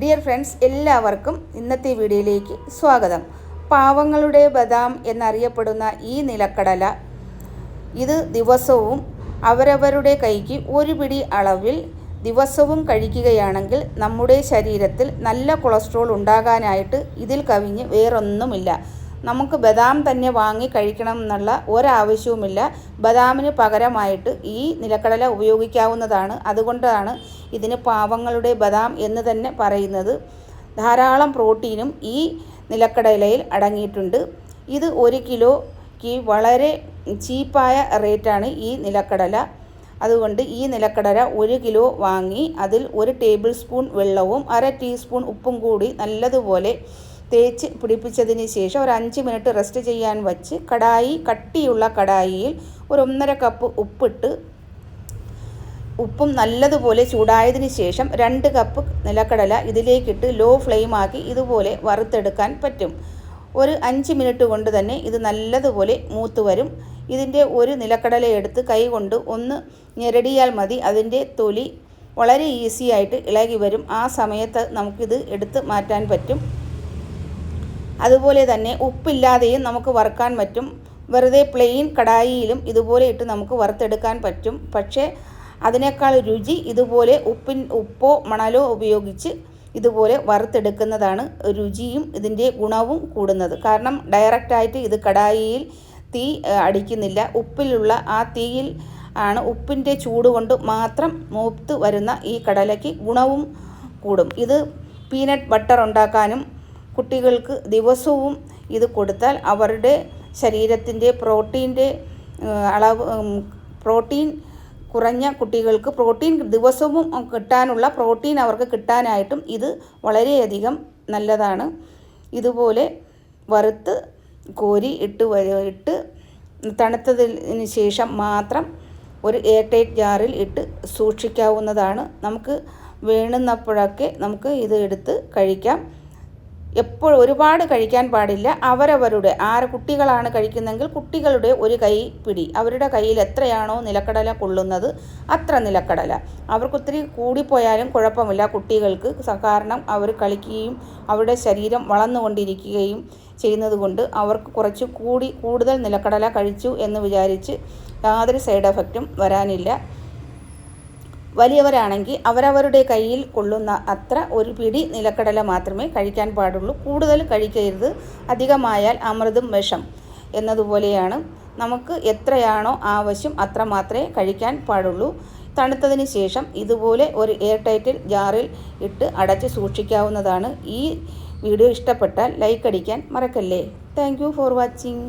Dear friends എല്ലാവർക്കും ഇന്നത്തെ വീഡിയോയിലേക്ക് സ്വാഗതം. പാവങ്ങളുടെ ബദാം എന്നറിയപ്പെടുന്ന ഈ നിലക്കടല ഇത് ദിവസവും അവരവരുടെ കൈക്ക് ഒരു പിടി അളവിൽ ദിവസവും കഴിക്കുകയാണെങ്കിൽ നമ്മുടെ ശരീരത്തിൽ നല്ല കൊളസ്ട്രോൾ ഉണ്ടാകാനായിട്ട് ഇതിൽ കവിഞ്ഞ് വേറൊന്നുമില്ല. നമുക്ക് ബദാം തന്നെ വാങ്ങി കഴിക്കണം എന്നുള്ള ഒരാവശ്യവുമില്ല. ബദാമിന് പകരമായിട്ട് ഈ നിലക്കടല ഉപയോഗിക്കാവുന്നതാണ്. അതുകൊണ്ടാണ് ഇതിന് പാവങ്ങളുടെ ബദാം എന്ന് തന്നെ പറയുന്നത്. ധാരാളം പ്രോട്ടീനും ഈ നിലക്കടലയിൽ അടങ്ങിയിട്ടുണ്ട്. ഇത് ഒരു കിലോയ്ക്ക് വളരെ ചീപ്പായ റേറ്റാണ് ഈ നിലക്കടല. അതുകൊണ്ട് ഈ നിലക്കടല ഒരു കിലോ വാങ്ങി അതിൽ ഒരു ടേബിൾ സ്പൂൺ വെള്ളവും അര ടീസ്പൂൺ ഉപ്പും കൂടി നല്ലതുപോലെ തേച്ച് പിടിപ്പിച്ചതിന് ശേഷം ഒരു അഞ്ച് മിനിറ്റ് റെസ്റ്റ് ചെയ്യാൻ വച്ച് കടായി കട്ടിയുള്ള കടായിയിൽ ഒരു ഒന്നര കപ്പ് ഉപ്പിട്ട് ഉപ്പും നല്ലതുപോലെ ചൂടായതിന് ശേഷം രണ്ട് കപ്പ് നിലക്കടല ഇതിലേക്കിട്ട് ലോ ഫ്ലെയിമാക്കി ഇതുപോലെ വറുത്തെടുക്കാൻ പറ്റും. ഒരു അഞ്ച് മിനിറ്റ് കൊണ്ട് തന്നെ ഇത് നല്ലതുപോലെ മൂത്ത് വരും. ഇതിന്റെ ഒരു നിലക്കടല എടുത്ത് കൈ കൊണ്ട് ഒന്ന് ഞെരടിയാൽ മതി. അതിന്റെ തൊലി വളരെ ഈസി ആയിട്ട് ഇളകി വരും. ആ സമയത്ത് നമുക്കിത് എടുത്ത് മാറ്റാൻ പറ്റും. അതുപോലെ തന്നെ ഉപ്പില്ലാതെയും നമുക്ക് വറുക്കാൻ പറ്റും. വെറുതെ പ്ലെയിൻ കടായിയിലും ഇതുപോലെ ഇട്ട് നമുക്ക് വറുത്തെടുക്കാൻ പറ്റും. പക്ഷേ അതിനേക്കാൾ രുചി ഇതുപോലെ ഉപ്പിൻ ഉപ്പോ മണലോ ഉപയോഗിച്ച് ഇതുപോലെ വറുത്തെടുക്കുന്നതാണ് രുചിയും ഇതിന്റെ ഗുണവും കൂടുന്നത്. കാരണം ഡയറക്റ്റായിട്ട് ഇത് കടായിയിൽ തീ അടിക്കുന്നില്ല. ഉപ്പിലുള്ള ആ തീയിൽ ആണ് ഉപ്പിന്റെ ചൂട് കൊണ്ട് മാത്രം മൂത്ത് വരുന്ന ഈ കടലയ്ക്ക് ഗുണവും കൂടും. ഇത് പീനട്ട് ബട്ടർ ഉണ്ടാക്കാനും കുട്ടികൾക്ക് ദിവസവും ഇത് കൊടുത്താൽ അവരുടെ ശരീരത്തിന്റെ പ്രോട്ടീന്റെ അളവ് പ്രോട്ടീൻ കുറഞ്ഞ കുട്ടികൾക്ക് പ്രോട്ടീൻ ദിവസവും കിട്ടാനുള്ള പ്രോട്ടീൻ അവർക്ക് കിട്ടാനായിട്ടും ഇത് വളരെയധികം നല്ലതാണ്. ഇതുപോലെ വറുത്ത് കോരി ഇട്ട് ഇട്ട് തണുത്തതിന് ശേഷം മാത്രം ഒരു എയർടൈറ്റ് ജാറിൽ ഇട്ട് സൂക്ഷിക്കാവുന്നതാണ്. നമുക്ക് വേണുന്നപ്പോഴൊക്കെ നമുക്ക് ഇത് എടുത്ത് കഴിക്കാം. എപ്പോൾ ഒരുപാട് കഴിക്കാൻ പാടില്ല. അവരവരുടെ ആറ് കുട്ടികളാണ് കഴിക്കുന്നെങ്കിൽ കുട്ടികളുടെ ഒരു കൈ പിടി. അവരുടെ കയ്യിൽ എത്രയാണോ നിലക്കടല കൊള്ളുന്നത് അത്ര നിലക്കടല. അവർക്ക് ഒത്തിരി കൂടിപ്പോയാലും കുഴപ്പമില്ല. കുട്ടികൾക്ക് കാരണം അവർ കളിക്കുകയും അവരുടെ ശരീരം വളർന്നുകൊണ്ടിരിക്കുകയും ചെയ്യുന്നത് കൊണ്ട് അവർക്ക് കുറച്ച് കൂടി കൂടുതൽ നിലക്കടല കഴിച്ചു എന്ന് വിചാരിച്ച് യാതൊരു സൈഡ് എഫക്റ്റും വരാനില്ല. വലിയവരാണെങ്കിൽ അവരവരുടെ കയ്യിൽ കൊള്ളുന്ന അത്ര ഒരു പിടി നിലക്കടല മാത്രമേ കഴിക്കാൻ പാടുള്ളൂ. കൂടുതൽ കഴിക്കരുത്. അധികമായാൽ അമൃതും വിഷം എന്നതുപോലെയാണ്. നമുക്ക് എത്രയാണോ ആവശ്യം അത്ര മാത്രമേ കഴിക്കാൻ പാടുള്ളൂ. തണുത്തതിന് ശേഷം ഇതുപോലെ ഒരു എയർ ടൈറ്റിൽ ജാറിൽ ഇട്ട് അടച്ച് സൂക്ഷിക്കാവുന്നതാണ്. ഈ വീഡിയോ ഇഷ്ടപ്പെട്ടാൽ ലൈക്ക് അടിക്കാൻ മറക്കല്ലേ. Thank for watching